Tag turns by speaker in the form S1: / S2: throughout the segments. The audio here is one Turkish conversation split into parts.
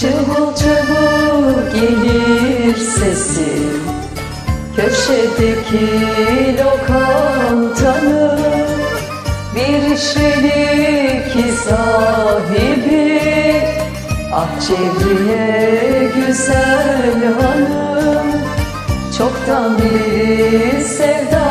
S1: Cıvıl cıvıl gelir sesi Köşedeki lokantanın Bir şelik sahibi. Ah çevriye güzel hanım Çoktan beri sevda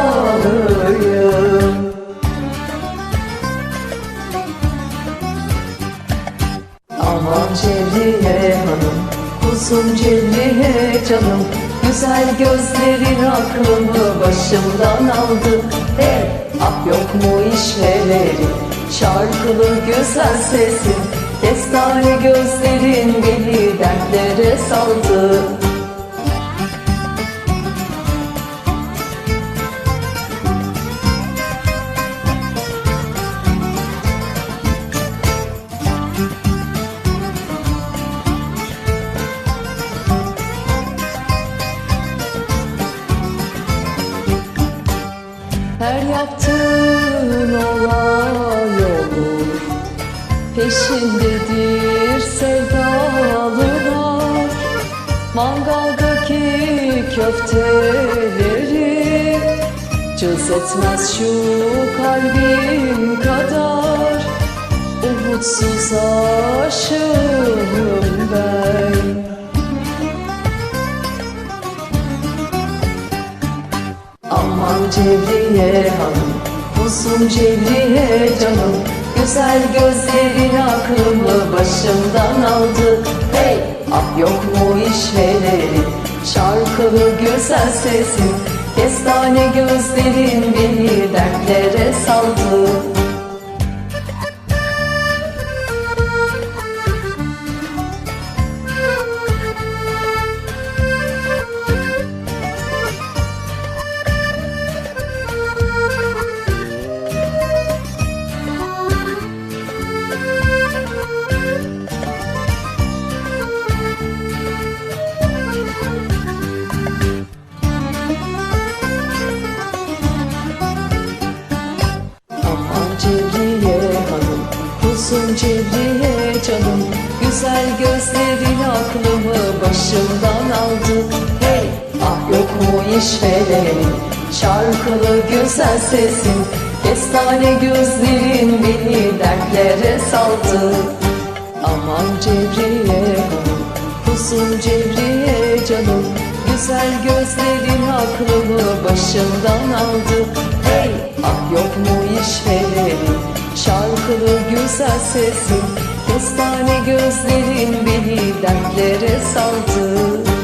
S1: kuzum Cevriye canım. Güzel gözlerin aklımı başımdan aldı. Hey, ah yok mu işveleri, şarkılı güzel sesin Kestane gözlerin beni dertlere saldı yaptığın olay olur Peşindedir sevdalılar. Mangaldaki köfteleri Cız etmez şu kalbim kadar. Umutsuz aşığım ben Aman Cevriye hanım, kuzum Cevriye canım. Güzel gözlerin aklımı başımdan aldı. Hey, ah yok mu işveleri, şarkılı güzel sesin. Kestane gözlerin beni dertlere saldı Cevriye hanım, kuzum Cevriye canım. Güzel gözlerin aklımı başımdan aldı. Hey, ah yok mu işvelerin, şarkılı güzel sesin. Kestane gözlerin beni dertlere saldı. Aman Cevriye hanım, kuzum Cevriye canım. Güzel gözlerin aklımı başımdan aldı ah yok mu işvelerin, şarkılı güzel sesin Kestane gözlerin beni dertlere saldı